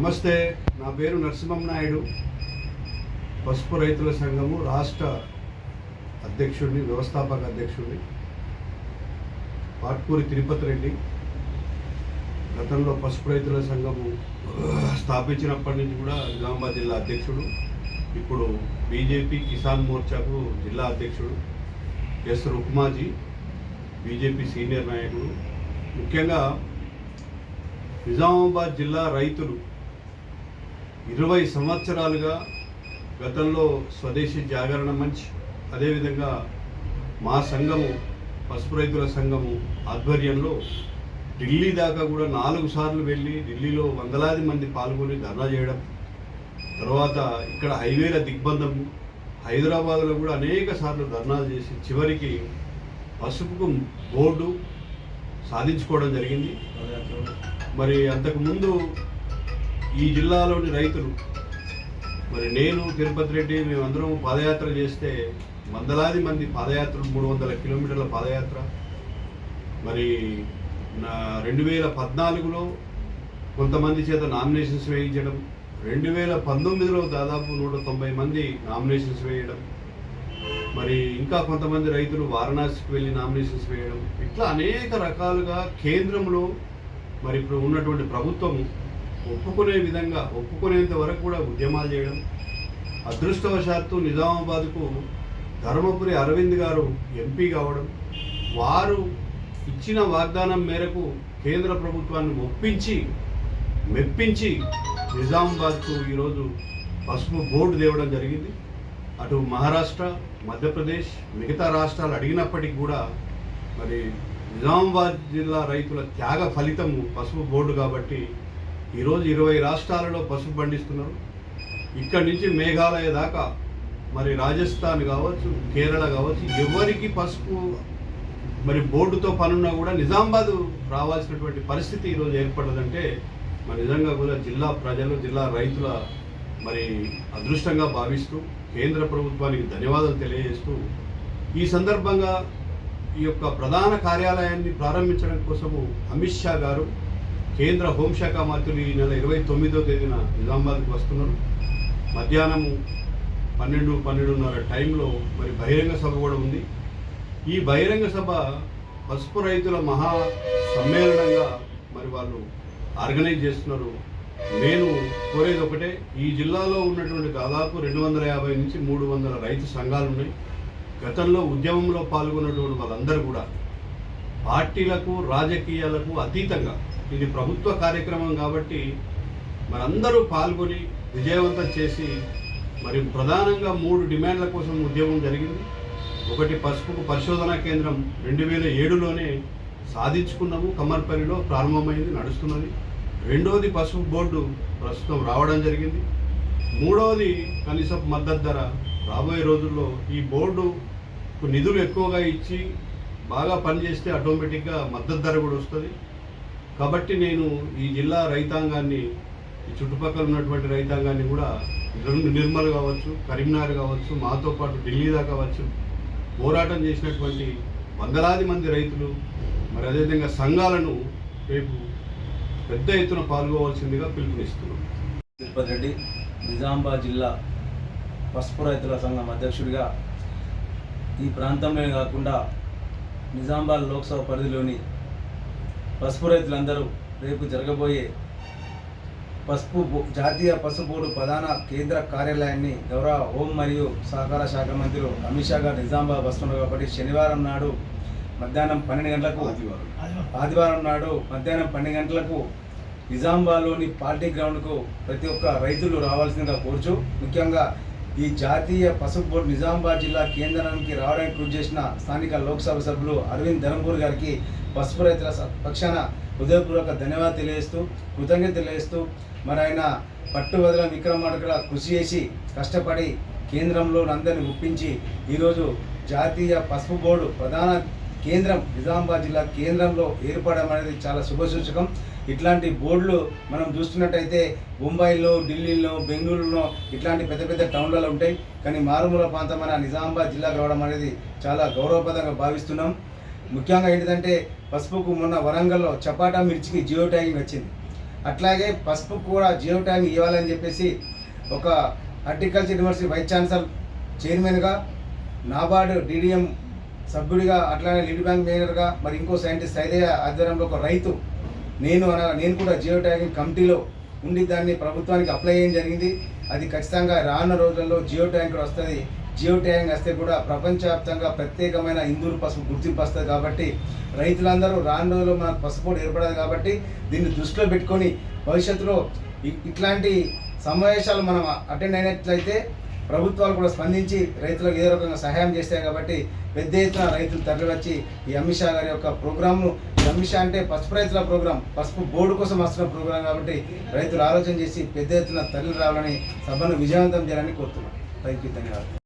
నమస్తే నా పేరు నరసింహం నాయుడు. పసుపు రైతుల సంఘము రాష్ట్ర అధ్యక్షుడిని వ్యవస్థాపక అధ్యక్షుడిని. పాట్పూరి తిరుపతి రెడ్డి. గతంలో పసుపు రైతుల సంఘము స్థాపించినప్పటి నుంచి కూడా నిజామాబాద్ జిల్లా అధ్యక్షుడు. ఇప్పుడు బీజేపీ కిసాన్ మోర్చాకు జిల్లా అధ్యక్షుడు. ఎస్ రుక్మాజీ బీజేపీ సీనియర్ నాయకుడు. ముఖ్యంగా నిజామాబాద్ జిల్లా రైతులు ఇరవై సంవత్సరాలుగా గతంలో స్వదేశీ జాగరణ మంచ్ అదేవిధంగా మా సంఘము పసుపు రైతుల సంఘము ఆధ్వర్యంలో ఢిల్లీ దాకా కూడా నాలుగు సార్లు వెళ్ళి ఢిల్లీలో వందలాది మంది పాల్గొని ధర్నా చేయడం తర్వాత ఇక్కడ హైవేల దిగ్బంధం హైదరాబాద్లో కూడా అనేక సార్లు ధర్నాలు చేసి చివరికి పసుపుకు బోర్డు సాధించుకోవడం జరిగింది. మరి అంతకుముందు ఈ జిల్లాలోని రైతులు మరి నేను తిరుపతి రెడ్డి మేమందరం పాదయాత్ర చేస్తే వందలాది మంది పాదయాత్ర మూడు వందల కిలోమీటర్ల పాదయాత్ర. మరి నా రెండు వేల పద్నాలుగులో కొంతమంది చేత నామినేషన్స్ వేయించడం రెండు వేల పంతొమ్మిదిలో దాదాపు నూట తొంభై మంది నామినేషన్స్ వేయడం మరి ఇంకా కొంతమంది రైతులు వారణాసికి వెళ్ళి నామినేషన్స్ వేయడం ఇట్లా అనేక రకాలుగా కేంద్రంలో మరి ఇప్పుడు ఉన్నటువంటి ప్రభుత్వం ఒప్పుకునే విధంగా ఒప్పుకునేంత వరకు కూడా ఉద్యమాలు చేయడం అదృష్టవశాత్తు నిజామాబాద్కు ధర్మపురి అరవింద్ గారు ఎంపీ కావడం వారు ఇచ్చిన వాగ్దానం మేరకు కేంద్ర ప్రభుత్వాన్ని ఒప్పించి మెప్పించి నిజామాబాద్కు ఈరోజు పసుపు బోర్డు తేవడం జరిగింది. అటు మహారాష్ట్ర మధ్యప్రదేశ్ మిగతా రాష్ట్రాలు అడిగినప్పటికీ కూడా మరి నిజామాబాద్ జిల్లా రైతుల త్యాగ ఫలితము పసుపు బోర్డు కాబట్టి ఈరోజు ఇరవై రాష్ట్రాలలో పసుపు పండిస్తున్నారు. ఇక్కడి నుంచి మేఘాలయ దాకా మరి రాజస్థాన్ కావచ్చు కేరళ కావచ్చు ఎవరికి పసుపు మరి బోర్డుతో పనున్నా కూడా నిజామాబాద్ రావాల్సినటువంటి పరిస్థితి ఈరోజు ఏర్పడదంటే మరి నిజంగా కూడా జిల్లా ప్రజలు జిల్లా రైతుల మరి అదృష్టంగా భావిస్తూ కేంద్ర ప్రభుత్వానికి ధన్యవాదాలు తెలియజేస్తూ ఈ సందర్భంగా ఈ యొక్క ప్రధాన కార్యాలయాన్ని ప్రారంభించడం కోసము అమిత్ షా గారు కేంద్ర హోంశాఖ మంత్రులు ఈ నెల ఇరవై తొమ్మిదో తేదీన నిజామాబాద్కి వస్తున్నారు. మధ్యాహ్నము పన్నెండు పన్నెండున్నర టైంలో మరి బహిరంగ సభ కూడా ఉంది. ఈ బహిరంగ సభ పసుపు రైతుల మహా సమ్మేళనంగా మరి వాళ్ళు ఆర్గనైజ్ చేస్తున్నారు. నేను కోరేది ఒకటే ఈ జిల్లాలో ఉన్నటువంటి దాదాపు రెండు వందల యాభై నుంచి మూడు వందల రైతు సంఘాలు ఉన్నాయి గతంలో ఉద్యమంలో పాల్గొన్నటువంటి వాళ్ళందరూ కూడా పార్టీలకు రాజకీయాలకు అతీతంగా. ఇది ప్రభుత్వ కార్యక్రమం కాబట్టి మనందరూ పాల్గొని విజయవంతం చేసి మరి ప్రధానంగా మూడు డిమాండ్ల కోసం ఉద్యమం జరిగింది. ఒకటి పసుపుకు పరిశోధనా కేంద్రం రెండు వేల ఏడులోనే సాధించుకున్నాము. కమ్మర్పల్లిలో ప్రారంభమైంది నడుస్తున్నది. రెండవది పసుపు బోర్డు ప్రస్తుతం రావడం జరిగింది. మూడవది కనీసపు మద్దతు ధర. రాబోయే రోజుల్లో ఈ బోర్డు నిధులు ఎక్కువగా ఇచ్చి బాగా పనిచేస్తే ఆటోమేటిక్గా మద్దతు ధర కూడా వస్తుంది. కాబట్టి నేను ఈ జిల్లా రైతాంగాన్ని ఈ చుట్టుపక్కల ఉన్నటువంటి రైతాంగాన్ని కూడా నిర్మల్ కావచ్చు కరీంనగర్ కావచ్చు మాతో పాటు ఢిల్లీ దాకా కావచ్చు పోరాటం చేసినటువంటి వందలాది మంది రైతులు మరి అదేవిధంగా సంఘాలను రేపు పెద్ద ఎత్తున పాల్గొవలసిందిగా పిలుపునిస్తున్నాం. తిరుపతి రెడ్డి నిజామాబాద్ జిల్లా పసుపు రైతుల సంఘం అధ్యక్షుడిగా ఈ ప్రాంతంలోనే కాకుండా నిజామాబాద్ లోక్సభ పరిధిలోని పసుపు రైతులందరూ రేపు జరగబోయే పసుపు బో- జాతీయ పసుపు బోర్డు ప్రధాన కేంద్ర కార్యాలయాన్ని గౌరవ హోం మరియు సహకార శాఖ మంత్రులు అమిత్ షా గారు నిజామాబాద్ వస్తున్నారు కాబట్టి శనివారం నాడు మధ్యాహ్నం పన్నెండు గంటలకు ఆదివారం. ఆదివారం నాడు మధ్యాహ్నం పన్నెండు గంటలకు నిజామాబాద్లోని పార్టీ గ్రౌండ్కు ప్రతి ఒక్క రైతులు రావాల్సిందిగా కోరుచు ముఖ్యంగా ఈ జాతీయ పసుపు బోర్డు నిజామాబాద్ జిల్లా కేంద్రానికి రావడానికి కృషి చేసిన స్థానిక లోక్సభ సభ్యులు అరవింద్ ధరంపూర్ గారికి పసుపు రైతుల పక్షాన హృదయపూర్వక ధన్యవాదాలు తెలియజేస్తూ కృతజ్ఞత తెలియజేస్తూ మరి ఆయన పట్టు వదల విక్రమార్కుల కృషి చేసి కష్టపడి కేంద్రంలో అందరిని ఒప్పించి ఈరోజు జాతీయ పసుపు బోర్డు ప్రధాన కేంద్రం నిజామాబాద్ జిల్లా కేంద్రంలో ఏర్పడడం అనేది చాలా శుభసూచకం ఇట్లాంటి బోర్డులు మనం చూస్తున్నట్టయితే ముంబైలో ఢిల్లీలో బెంగళూరులో ఇట్లాంటి పెద్ద పెద్ద టౌన్లలో ఉంటాయి. కానీ మారుమూల ప్రాంతమైన నిజామాబాద్ జిల్లా రావడం అనేది చాలా గౌరవప్రదంగా భావిస్తున్నాం. ముఖ్యంగా ఏంటంటే పసుపుకు మొన్న వరంగల్లో చపాటా మిర్చికి జియో ట్యాగింగ్ వచ్చింది అట్లాగే పసుపు కూడా జియో ట్యాంక్ ఇవ్వాలని చెప్పేసి ఒక హార్టికల్చర్ యూనివర్సిటీ వైస్ ఛాన్సలర్ చైర్మన్గా నాబార్డు డిడిఎం సభ్యుడిగా అట్లానే లీడ్ బ్యాంక్ మేనేజర్గా మరి ఇంకో సైంటిస్ట్ సైదయ్య ఆధ్వర్యంలో ఒక రైతు. నేను అనగా నేను కూడా జియో ట్యాగింగ్ కమిటీలో ఉండి దాన్ని ప్రభుత్వానికి అప్లై చేయడం జరిగింది. అది ఖచ్చితంగా రానున్న రోజుల్లో జియో ట్యాంక్ వస్తుంది. జియో ట్యాంక్ వస్తే కూడా ప్రపంచవ్యాప్తంగా ప్రత్యేకమైన ఇందూరు పసుపు గుర్తింపు వస్తుంది కాబట్టి రైతులందరూ రాను రోజుల్లో మనకు పసుపు ఏర్పడదు కాబట్టి దీన్ని దృష్టిలో పెట్టుకొని భవిష్యత్తులో ఇట్లాంటి సమావేశాలు మనం అటెండ్ అయినట్లయితే ప్రభుత్వాలు కూడా స్పందించి రైతులకు ఏదో రకంగా సహాయం చేస్తాయి కాబట్టి పెద్ద ఎత్తున రైతులు తరలివచ్చి ఈ అమిత్ షా గారి యొక్క ప్రోగ్రామ్ను ఈ అమిత్ షా అంటే పసుపు రైతుల ప్రోగ్రాం పసుపు బోర్డు కోసం వస్తున్న ప్రోగ్రాం కాబట్టి రైతులు ఆలోచన చేసి పెద్ద ఎత్తున తరలి రావాలని సభను విజయవంతం చేయాలని కోరుతున్నాను రైతు ధన్యవాదాలు.